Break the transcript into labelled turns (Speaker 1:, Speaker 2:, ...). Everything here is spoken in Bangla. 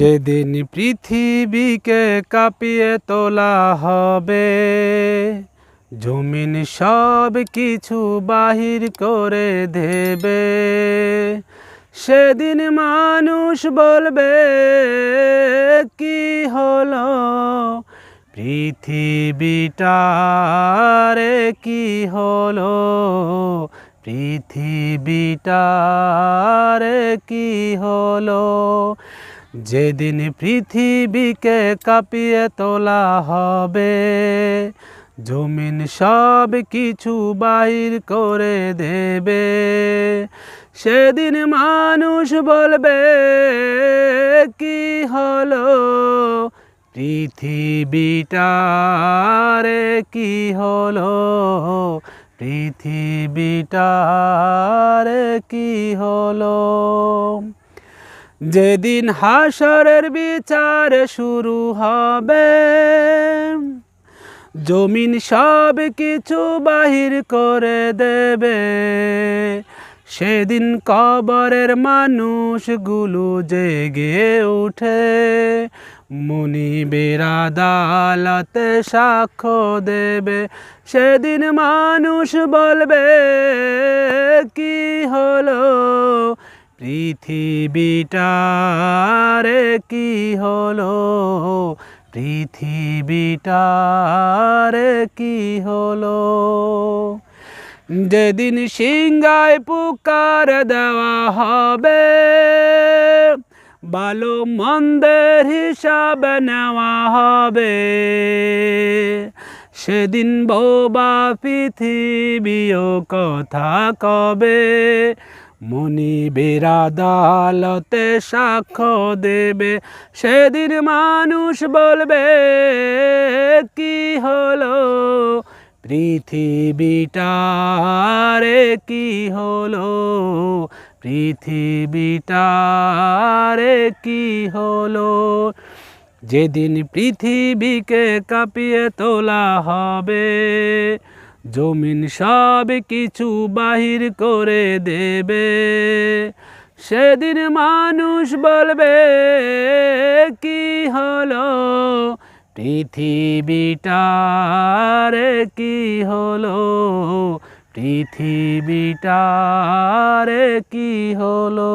Speaker 1: যেদিন পৃথিবীকে কাঁপিয়ে তোলা হবে, জমিন সব কিছু বাহির করে দেবে, সেদিন মানুষ বলবে, কি হলো? পৃথিবীটারে কি হলো? পৃথিবীটারে কি হলো? যেদিন পৃথিবীকে কাঁপিয়ে তোলা হবে, জমিন সব কিছু বাইর করে দেবে। সেদিন মানুষ বলবে, কি হলো? পৃথিবীটারে কি হলো? পৃথিবীটারে কি হলো? যেদিন হাসরের বিচার শুরু হবে, জমিন সব কিছু বাহির করে দেবে। সেদিন কবরের মানুষগুলো জেগে উঠে, মনিবের আদালতে সাক্ষ্য দেবে। সেদিন মানুষ বলবে, কি হলো? পৃথিবীটারে কি হলো? পৃথিবীটারে কি হলো? যেদিন সিংগায় পুকার দেওয়া হবে, ভালো মন্দের হিসাব নেওয়া হবে। সেদিন বোবা পৃথিবীও কথা কবে? মনি বেরাদালতে সাক্ষ্য দেবে। সেদিন মানুষ বলবে, কি হলো? পৃথিবীটারে কি হলো? পৃথিবীটারে কি হলো? যেদিন পৃথিবীকে কাঁপিয়ে তোলা হবে জমিন সব কিছু বাহির করে দেবে। সেদিন মানুষ বলবে, কি হলো? পৃথিবীটারে কি হলো? পৃথিবীটারে কি হলো?